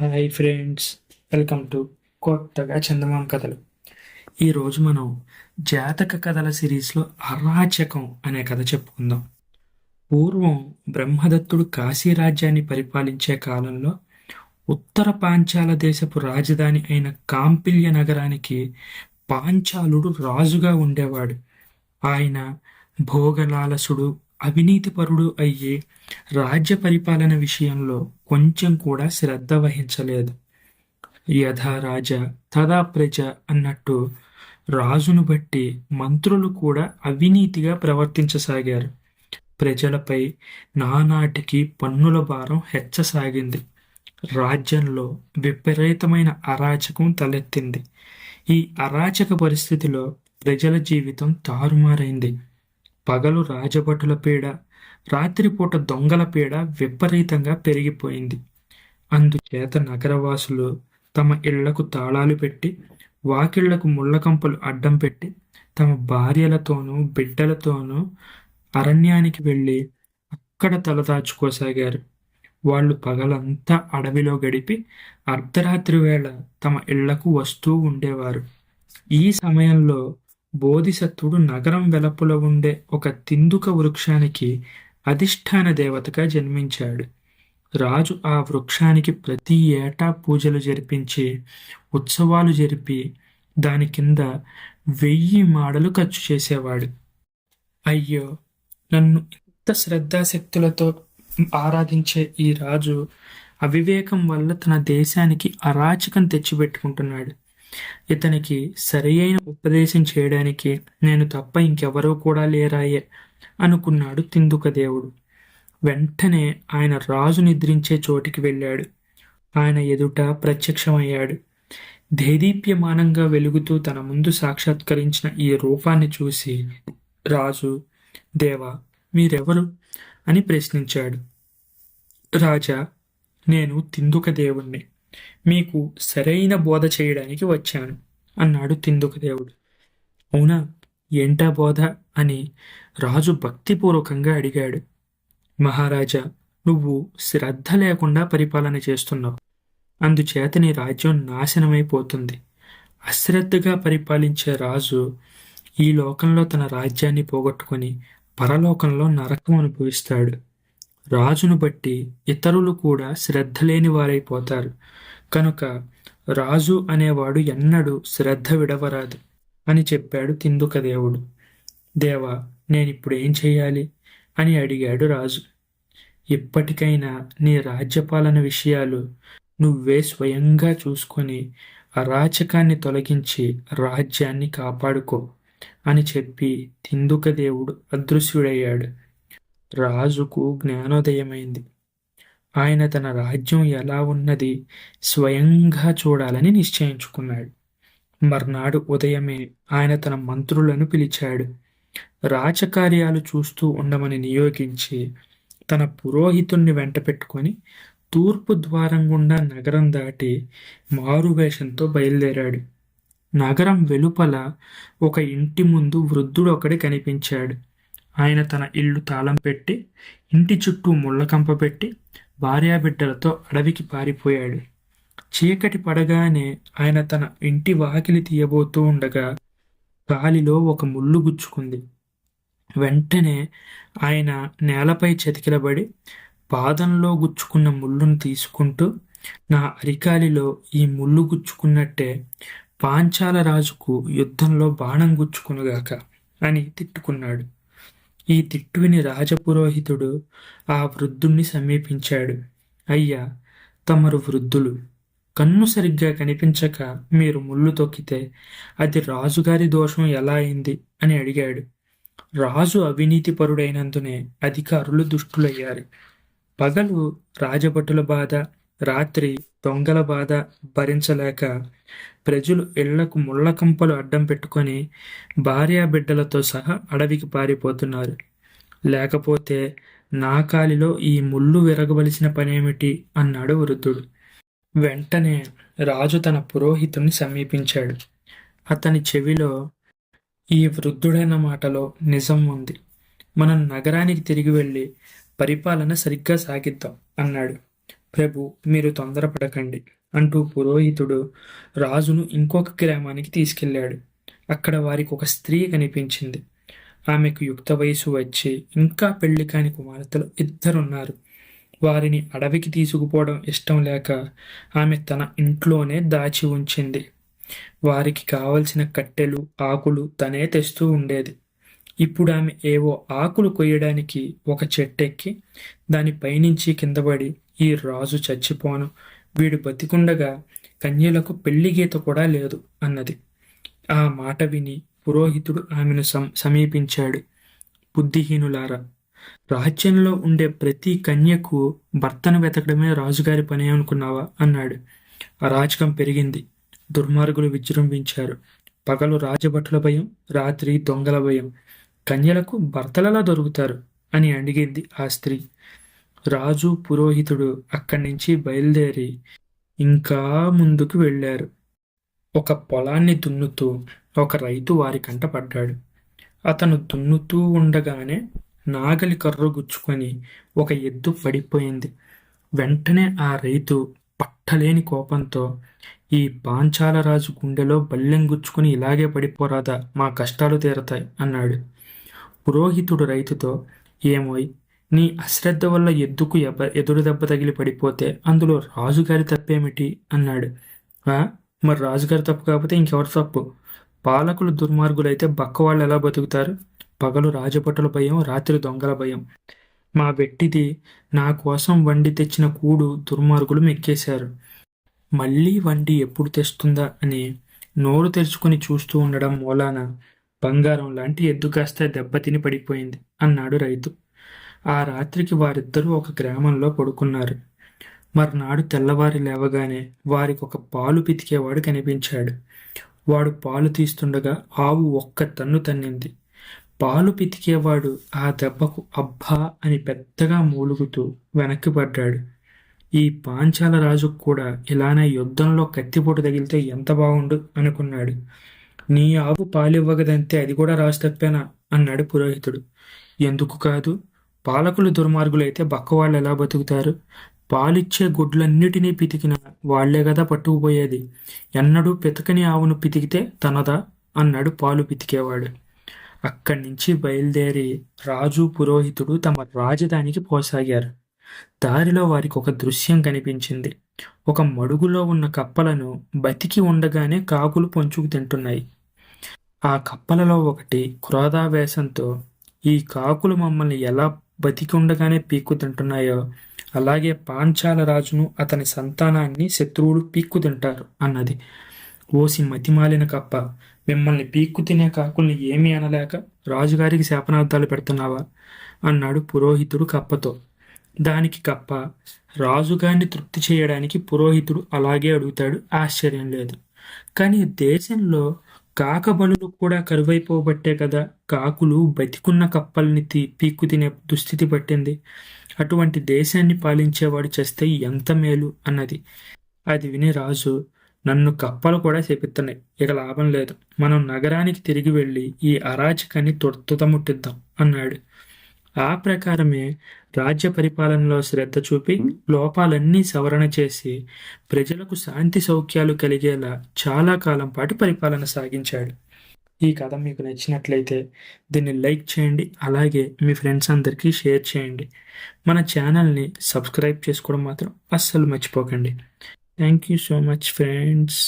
Hi friends welcome to కొత్తగా చందమామ కథలు. ఈరోజు మనం జాతక కథల సిరీస్లో అరాచకం అనే కథ చెప్పుకుందాం. పూర్వం బ్రహ్మదత్తుడు కాశీ రాజ్యాన్ని పరిపాలించే కాలంలో ఉత్తర పాంచాల దేశపు రాజధాని అయిన కాంపిల్య నగరానికి పాంచాలుడు రాజుగా ఉండేవాడు. ఆయన భోగలాలసుడు అవినీతిపరుడు అయ్యి రాజ్య పరిపాలన విషయంలో కొంచెం కూడా శ్రద్ధ వహించలేదు. యథా రాజ తదా ప్రజ అన్నట్టు రాజును బట్టి మంత్రులు కూడా అవినీతిగా ప్రవర్తించసాగారు. ప్రజలపై నానాటికి పన్నుల భారం హెచ్చసాగింది. రాజ్యంలో విపరీతమైన అరాచకం తలెత్తింది. ఈ అరాచక పరిస్థితిలో ప్రజల జీవితం తారుమారైంది. పగలు రాజభటుల పీడ రాత్రిపూట దొంగల పీడ విపరీతంగా పెరిగిపోయింది. అందుచేత నగరవాసులు తమ ఇళ్ళకు తాళాలు పెట్టి వాకిళ్ళకు ముళ్ళకంపలు అడ్డం పెట్టి తమ భార్యలతోనూ బిడ్డలతోనూ అరణ్యానికి వెళ్ళి అక్కడ తలదాచుకోసాగారు వాళ్ళు పగలంతా అడవిలో గడిపి అర్ధరాత్రి వేళ తమ ఇళ్ళకు వస్తూ ఉండేవారు. ఈ సమయంలో బోధిసత్వుడు నగరం వెలపుల ఉండే ఒక తిందుక వృక్షానికి అధిష్టాన దేవతగా జన్మించాడు. రాజు ఆ వృక్షానికి ప్రతి ఏటా పూజలు జరిపించి ఉత్సవాలు జరిపి దాని కింద వెయ్యి మాడలు ఖర్చు చేసేవాడు. అయ్యో! నన్ను ఇంత శ్రద్ధాశక్తులతో ఆరాధించే ఈ రాజు అవివేకం వల్ల తన దేశానికి అరాచకం తెచ్చిపెట్టుకుంటున్నాడు. ఇతనికి సరియైన ఉపదేశం చేయడానికి నేను తప్ప ఇంకెవరూ కూడా లేరాయే అనుకున్నాడు తిందుక దేవుడు. వెంటనే ఆయన రాజు నిద్రించే చోటికి వెళ్ళాడు. ఆయన ఎదుట ప్రత్యక్షమయ్యాడు. దేదీప్యమానంగా వెలుగుతూ తన ముందు సాక్షాత్కరించిన ఈ రూపాన్ని చూసి రాజు దేవా మీరెవరు? అని ప్రశ్నించాడు. రాజా నేను తిందుక దేవుణ్ణి. మీకు సరైన బోధ చేయడానికి వచ్చాను అన్నాడు తిందుకదేవుడు అవునా? ఏంటా బోధ? అని రాజు భక్తిపూర్వకంగా అడిగాడు. మహారాజా నువ్వు శ్రద్ధ లేకుండా పరిపాలన చేస్తున్నావు. అందుచేత నీ రాజ్యం నాశనమైపోతుంది. అశ్రద్ధగా పరిపాలించే రాజు ఈ లోకంలో తన రాజ్యాన్ని పోగొట్టుకొని పరలోకంలో నరకం అనుభవిస్తాడు. రాజును బట్టి ఇతరులు కూడా శ్రద్ధ లేని వారైపోతారు కనుక రాజు అనేవాడు ఎన్నడూ శ్రద్ధ విడవరాదు అని చెప్పాడు తిందుక దేవుడు. దేవా నేనిప్పుడు ఏం చేయాలి అని అడిగాడు రాజు. ఇప్పటికైనా నీ రాజ్యపాలన విషయాలు నువ్వే స్వయంగా చూసుకొని అరాచకాన్ని తొలగించి రాజ్యాన్ని కాపాడుకో అని చెప్పి తిందుక దేవుడు అదృశ్యుడయ్యాడు. రాజుకు జ్ఞానోదయమైంది. ఆయన తన రాజ్యం ఎలా ఉన్నది స్వయంగా చూడాలని నిశ్చయించుకున్నాడు. మర్నాడు ఉదయమే ఆయన తన మంత్రులను పిలిచాడు. రాచకార్యాలు చూస్తూ ఉండమని నియోగించి తన పురోహితుణ్ణి వెంట పెట్టుకొని తూర్పు ద్వారం గుండా నగరం దాటి మారువేషంతో బయలుదేరాడు. నగరం వెలుపల ఒక ఇంటి ముందు వృద్ధుడు ఒకటి కనిపించాడు. ఆయన తన ఇల్లు తాళం పెట్టి ఇంటి చుట్టూ ముళ్ళకంప పెట్టి భార్యాబిడ్డలతో అడవికి పారిపోయాడు. చీకటి పడగానే ఆయన తన ఇంటి వాకిలి తీయబోతూ ఉండగా గాలిలో ఒక ముళ్ళు గుచ్చుకుంది. వెంటనే ఆయన నేలపై చతికిలబడి పాదంలో గుచ్చుకున్న ముళ్ళును తీసుకుంటూ నా అరికాలిలో ఈ ముళ్ళు గుచ్చుకున్నట్టే పాంచాల రాజుకు యుద్ధంలో బాణం గుచ్చుకునుగాక అని తిట్టుకున్నాడు. ఈ తిట్టువిని రాజపురోహితుడు ఆ వృద్ధుణ్ణి సమీపించాడు. అయ్యా తమరు వృద్ధులు కన్ను సరిగ్గా కనిపించక మీరు ముళ్ళు తొక్కితే అది రాజుగారి దోషం ఎలా అయింది అని అడిగాడు. రాజు అవినీతిపరుడైనందునే అధికారులు దుష్టులయ్యారు. పగలు రాజభటుల బాధ రాత్రి దొంగల బాధ భరించలేక ప్రజలు ఇళ్ళకు ముళ్ళకంపలు అడ్డం పెట్టుకొని భార్యాబిడ్డలతో సహా అడవికి పారిపోతున్నారు. లేకపోతే నా కాలిలో ఈ ముళ్ళు విరగవలసిన పనేమిటి? అన్నాడు వృద్ధుడు. వెంటనే రాజు తన పురోహితుని సమీపించాడు. అతని చెవిలో ఈ వృద్ధుడైన మాటలో నిజం ఉంది. మనం నగరానికి తిరిగి వెళ్ళి పరిపాలన సరిగ్గా సాగిద్దాం అన్నాడు. ప్రభు మీరు తొందరపడకండి అంటూ పురోహితుడు రాజును ఇంకొక గ్రామానికి తీసుకెళ్ళాడు. అక్కడ వారికి ఒక స్త్రీ కనిపించింది. ఆమెకు యుక్త వయసు వచ్చి ఇంకా పెళ్ళి కాని కుమార్తెలు ఇద్దరున్నారు. వారిని అడవికి తీసుకుపోవడం ఇష్టం లేక ఆమె తన ఇంట్లోనే దాచి ఉంచింది. వారికి కావలసిన కట్టెలు ఆకులు తనే తెస్తూ ఉండేది. ఇప్పుడు ఆమె ఏవో ఆకులు కొయ్యడానికి ఒక చెట్టెక్కి దాని పైనుంచి కిందపడి ఈ రాజు చచ్చిపోను. వీడు బతికుండగా కన్యలకు పెళ్ళి గీత కూడా లేదు అన్నది. ఆ మాట విని పురోహితుడు ఆమెను సం సమీపించాడు. బుద్ధిహీనులారా రాజ్యంలో ఉండే ప్రతి కన్యకు భర్తను వెతకడమే రాజుగారి పని అనుకున్నావా? అన్నాడు. అరాచకం పెరిగింది. దుర్మార్గులు విజృంభించారు. పగలు రాజభటుల భయం రాత్రి దొంగల భయం. కన్యలకు భర్తలలా దొరుకుతారు అని అడిగింది ఆ స్త్రీ. రాజు పురోహితుడు అక్కడి నుంచి బయలుదేరి ఇంకా ముందుకు వెళ్ళారు. ఒక పొలాన్ని దున్నుతూ ఒక రైతు వారి కంట పడ్డాడు. అతను దున్నుతూ ఉండగానే నాగలి కర్ర గుచ్చుకొని ఒక ఎద్దు పడిపోయింది. వెంటనే ఆ రైతు పట్టలేని కోపంతో ఈ పాంచాలరాజు గుండెలో బల్లెం గుచ్చుకుని ఇలాగే పడిపోరాదా? మా కష్టాలు తీరతాయి అన్నాడు. పురోహితుడు రైతుతో ఏమోయ్ నీ అశ్రద్ధ వల్ల ఎద్దుకు ఎబ ఎదురు దెబ్బ తగిలి పడిపోతే అందులో రాజుగారి తప్పేమిటి? అన్నాడు. మరి రాజుగారి తప్పు కాకపోతే ఇంకెవరి తప్పు? పాలకులు దుర్మార్గులైతే బక్క వాళ్ళు ఎలా బతుకుతారు? పగలు రాజభటుల భయం రాత్రి దొంగల భయం. మా వెట్టిది నా కోసం వండి తెచ్చిన కూడు దుర్మార్గులు మెక్కేశారు. మళ్ళీ వండి ఎప్పుడు తెస్తుందా అని నోరు తెరుచుకొని చూస్తూ ఉండడం మూలాన బంగారం లాంటి ఎద్దు కాస్త దెబ్బతిని పడిపోయింది అన్నాడు రైతు. ఆ రాత్రికి వారిద్దరూ ఒక గ్రామంలో పడుకున్నారు. మర్నాడు తెల్లవారి లేవగానే వారికి ఒక పాలు పితికేవాడు కనిపించాడు. వాడు పాలు తీస్తుండగా ఆవు ఒక్క తన్ను తన్నింది. పాలు పితికేవాడు ఆ దెబ్బకు అబ్బా అని పెద్దగా మూలుగుతూ వెనక్కి పడ్డాడు. ఈ పాంచాల రాజు కూడా ఇలానే యుద్ధంలో కత్తిపోటు తగిలితే ఎంత బాగుండు అనుకున్నాడు. నీ ఆవు పాలివ్వగదంతే అది కూడా రాజు తప్పేనా? అన్నాడు పురోహితుడు. ఎందుకు కాదు? పాలకులు దుర్మార్గులైతే బక్కవాళ్ళు ఎలా బతుకుతారు? పాలిచ్చే గుడ్లన్నిటినీ పితికిన వాళ్ళే కదా పట్టుకుపోయేది. ఎన్నడూ పితకని ఆవును పితికితే తనదా? అన్నాడు పాలు పితికేవాడు. అక్కడి నుంచి బయలుదేరి రాజు పురోహితుడు తమ రాజధానికి పోసాగారు. దారిలో వారికి ఒక దృశ్యం కనిపించింది. ఒక మడుగులో ఉన్న కప్పలను బతికి ఉండగానే కాకులు పొంచుకు తింటున్నాయి. ఆ కప్పలలో ఒకటి క్రోధావేశంతో ఈ కాకులు మమ్మల్ని ఎలా బతికుండగానే పీక్కు తింటున్నాయో అలాగే పాంచాల రాజును అతని సంతానాన్ని శత్రువులు పీక్కు తింటారు అన్నది. ఓసి మతిమాలిన కప్ప మిమ్మల్ని పీక్కు తినే కాకుల్ని ఏమీ అనలేక రాజుగారికి శాపనార్థాలు పెడుతున్నావా? అన్నాడు పురోహితుడు కప్పతో. దానికి కప్ప రాజుగారిని తృప్తి చేయడానికి పురోహితుడు అలాగే అడుగుతాడు ఆశ్చర్యం లేదు. కానీ దేశంలో కాకబలులు కూడా కరువైపోబట్టే కదా కాకులు బతికున్న కప్పల్ని తీ పీక్కు తినే దుస్థితి పట్టింది. అటువంటి దేశాన్ని పాలించేవాడు చేస్తే ఎంత మేలు అన్నది. అది విని రాజు నన్ను కప్పలు కూడా చేపిస్తున్నాయి ఇక లాభం లేదు. మనం నగరానికి తిరిగి వెళ్ళి ఈ అరాచకాన్ని తొట్టుతముట్టిద్దాం అన్నాడు. ఆ ప్రకారమే రాజ్య పరిపాలనలో శ్రద్ధ చూపి లోపాలన్నీ సవరణ చేసి ప్రజలకు శాంతి సౌఖ్యాలు కలిగేలా చాలా కాలం పాటు పరిపాలన సాగించాడు. ఈ కథ మీకు నచ్చినట్లయితే దీన్ని లైక్ చేయండి అలాగే మీ ఫ్రెండ్స్ అందరికీ షేర్ చేయండి. మన ఛానల్ని సబ్స్క్రైబ్ చేసుకోవడం మాత్రం అస్సలు మర్చిపోకండి. Thank you so much friends.